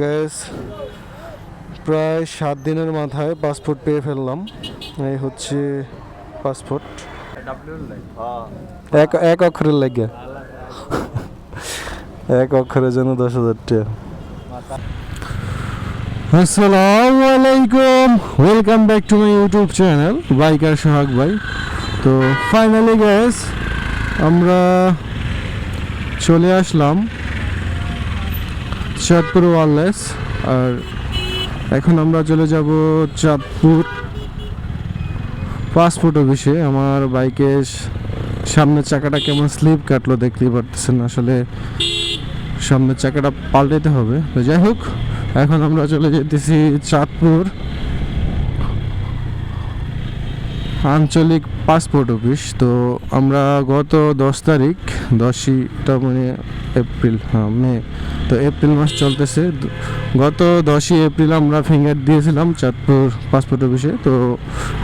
Gas প্রায় সাত দিনের মাথায় পাসপোর্ট পেয়ে ফেললাম। এই হচ্ছে পাসপোর্ট এক এক অক্ষরের লাগে। এক অক্ষরের জন্য দশ হাজার টাকা। আসসালামু আলাইকুম। Welcome back to my YouTube channel biker Sohag ভাই তো ফাইনালি গ্যাস আমরা চলে আসলাম। চাঁদপুর ওয়ারলেস, আর এখন আমরা চলে যাব চাঁদপুর পাসপোর্ট অফিসে আমার বাইকে সামনের চাকাটা কেমন স্লিপ কাটলো দেখতেই পারতেছেন আসলে সামনের চাকাটা পাল্টাতে হবে। তো যাই হোক, এখন আমরা চলে যেতেছি চাঁদপুর। আঞ্চলিক পাসপোর্ট অফিস তো আমরা গত দশ তারিখ, দশইটা মানে এপ্রিল হ্যাঁ মে, তো এপ্রিল মাস চলতেছে। গত দশই এপ্রিল আমরা ফিঙ্গার দিয়েছিলাম চাঁদপুর পাসপোর্ট অফিসে তো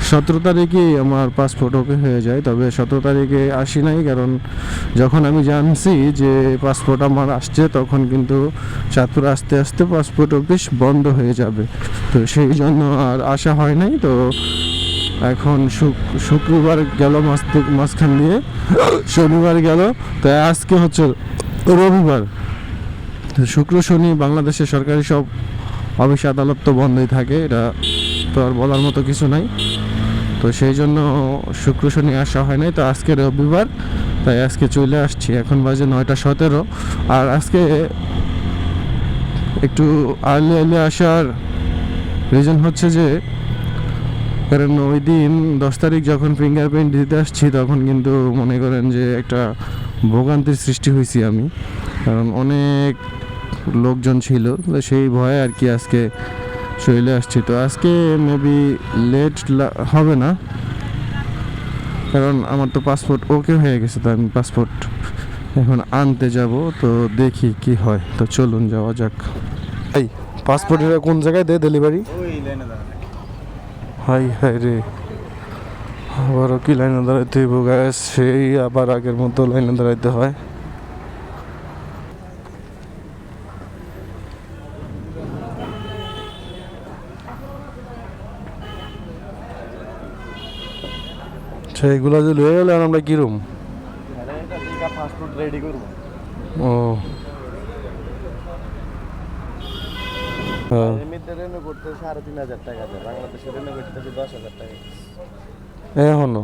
সতেরো তারিখেই আমার পাসপোর্ট ওকে হয়ে যায়। তবে সতেরো তারিখে আসি নাই, কারণ যখন আমি জানছি যে পাসপোর্ট আমার আসছে, তখন কিন্তু চাঁদপুর আসতে আসতে পাসপোর্ট অফিস বন্ধ হয়ে যাবে। তো সেই জন্য আর আসা হয় নাই, তো এখন শুক- শুক্রবার গেল মাঝখান দিয়ে, শনিবার গেল। তাই আজকে হচ্ছে রবিবার। শুক্র, শনি বাংলাদেশের সরকারি সব অফিস, আদালত তো বন্ধই থাকে, এটা তো আর বলার মতো কিছু নাই। তো সেই জন্য শুক্র, শনি আসা হয় নাই। তো আজকে রবিবার, তাই আজকে চলে আসছি। এখন বাজে নয়টা সতেরো। আর আজকে একটু আর্লি আর্লি আসার রিজন হচ্ছে যে কারণ ওই দিন দশ তারিখ যখন ফিঙ্গারপ্রিন্ট দিতে আসছি, তখন কিন্তু মনে করেন যে একটা ভোগান্তির সৃষ্টি হয়েছি আমি। কারণ অনেক লোকজন ছিল সেই ভয়ে আর কি আজকে চলে আসছি। তো আজকে মেবি লেট হবে না। কারণ আমার তো পাসপোর্ট ওকে হয়ে গেছে, তো আমি পাসপোর্ট এখন আনতে যাব, তো দেখি কি হয়। তো চলুন যাওয়া যাক। এই পাসপোর্টের কোন জায়গায় দে ডেলিভারি হাই হাই রে। আবারও কি লাইনে দাঁড়াইতে হইব গ্যাস সেই আবার আগের মতো লাইনে দাঁড়াইতে হয়। সেইগুলো যে লয়ে গেলে আমরা কিরম ও। এমনিতে রেনো করতে সাড়ে তিন হাজার টাকা দেয়। বাংলাদেশে রেনো করতে দশ হাজার টাকা এখনও?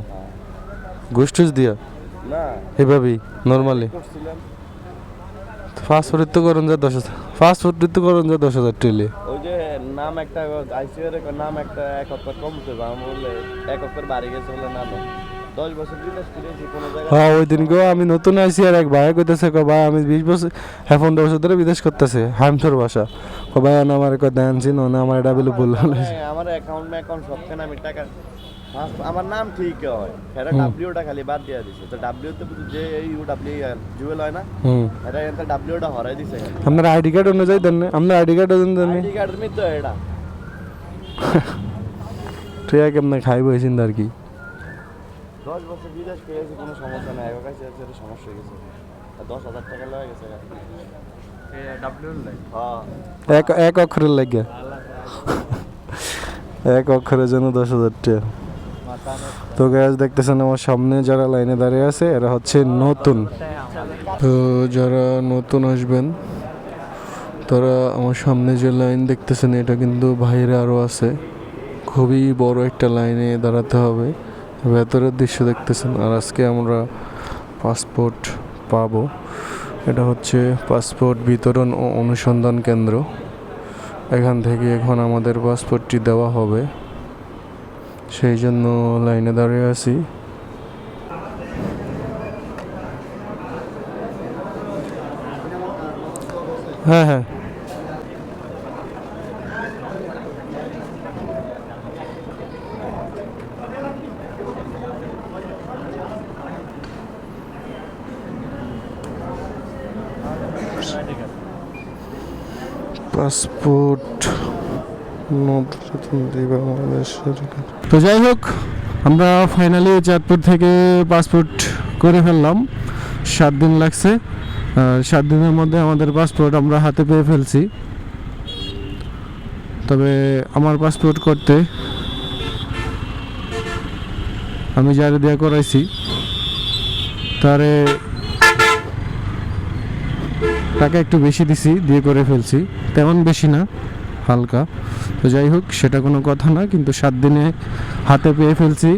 গোষ্ঠীস দিয়া? না। এভাবেই নর্মালি ফাস্ট ফুড তো করুন যা দশ হাজার ফাস্ট ফুড তো করুন যা দশ হাজার টেলে ওই যে নাম একটা আইসিআর নাম একটা এক অক্ষর কম আমি বললে এক অক্ষর বাড়ি গেছে বলে না তো দশ বছর বিদেশ ফিরেছি কোনো জায়গায় হ্যাঁ ওই দিনকেও আমি নতুন আইসি আর এক ভাই কইতেছে কয় ভাই আমি বিশ বছর হ্যাঁ পনেরো বছর ধরে বিদেশ করতেছে হামসর বাসা কয় ভাই না আমার কয় দেন চিনো না আমার এটা বলে বলল হ্যাঁ, আমার অ্যাকাউন্ট অ্যাকাউন্ট সবখানে আমি টাকা। আমার নাম ঠিক হয়। সেটা ডাব্লিউটা খালি বাদ দিয়ে দিছে। তো ডাব্লিউ তে যে এই ইউ ডাব্লিউ জুয়েল হয় না? এটা এনতে ডাব্লিউটা হরাই দিছে। আপনার আইডি কার্ড অনুযায়ী দেন না। আপনার আইডি কার্ড দেন দেন আইডি কার্ডের মধ্যে এটা। ঠিক আছে আপনার খাইব এই চিন্তা আর কি। দশ বছর বিদেশ পেয়েছি কোনো সমস্যা নাই। এবার কাছে সমস্যা হয়ে গেছে। আর দশ হাজার টাকা লেগে গেছে। এক এক অক্ষরের লাগে। এক অক্ষরের জন্য দশ হাজার টাকা। তো গ্যাস দেখতেছেন আমার সামনে যারা লাইনে দাঁড়িয়ে আছে, এরা হচ্ছে নতুন। তো যারা নতুন আসবেন, তারা আমার সামনে যে লাইন দেখতেছেন, এটা কিন্তু বাইরে আরও আছে। খুবই বড় একটা লাইনে দাঁড়াতে হবে। ভেতরের দৃশ্য দেখতেছেন, আর আজকে আমরা পাসপোর্ট পাবো। এটা হচ্ছে পাসপোর্ট বিতরণ ও অনুসন্ধান কেন্দ্র। এখান থেকে এখন আমাদের পাসপোর্টটি দেওয়া হবে। সেই জন্য লাইনে দাঁড়িয়ে আছি। হ্যাঁ হ্যাঁ। পাসপোর্ট তো যাই হোক, আমরা ফাইনালি চাঁদপুর থেকে পাসপোর্ট করে ফেললাম। সাত দিন লাগছে। সাত দিনের মধ্যে আমাদের পাসপোর্ট আমরা হাতে পেয়ে ফেলছি। তবে আমার পাসপোর্ট করতে আমি যারে দেয়া করাইছি, তারে টাকা একটু বেশি দিছি, দিয়ে করে ফেলছি। তেমন বেশি না, হালকা। তো যাই হোক, সেটা কোনো কথা না, কিন্তু সাত দিনে হাতে পেয়ে ফেলছি।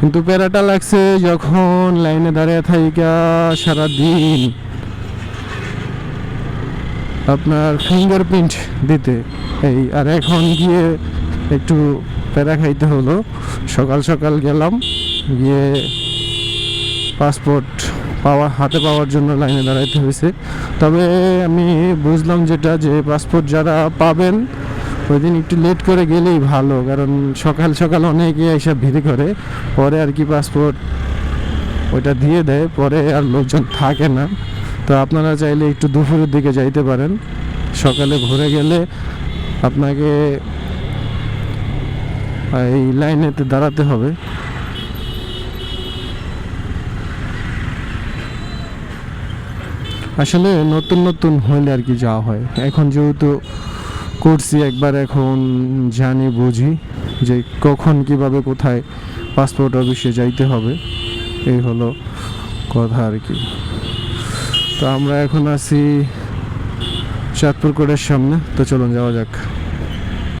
কিন্তু প্যারাটা লাগছে যখন লাইনে দাঁড়িয়ে থাইকা সারা দিন আপনার ফিঙ্গারপ্রিন্ট দিতে। এই, আর এখন গিয়ে একটু প্যারা খাইতে হলো। সকাল সকাল গেলাম, গিয়ে পাসপোর্ট পাওয়া, হাতে পাওয়ার জন্য লাইনে দাঁড়াইতে হয়েছে তবে আমি বুঝলাম যেটা, যে পাসপোর্ট যারা পাবেন ওই দিন একটু লেট করে গেলেই ভালো, কারণ সকাল সকাল অনেকে এসে ভিড় করে, পরে আর কি পাসপোর্ট ওইটা দিয়ে দেয়, পরে আর লোকজন থাকে না। তো আপনারা চাইলে একটু দুপুরের দিকে যাইতে পারেন। সকালে ঘুরে গেলে আপনাকে এই লাইনেতে দাঁড়াতে হবে। আসলে নতুন নতুন হইলে আর কি যাওয়া হয়। এখন যেহেতু করছি, একবার এখন জানি, বুঝি যে কখন, কীভাবে, কোথায় পাসপোর্ট অফিসে যাইতে হবে, এই হলো কথা আর কি। তো আমরা এখন আছি চাঁদপুর কোর্টের সামনে, তো চলুন যাওয়া যাক।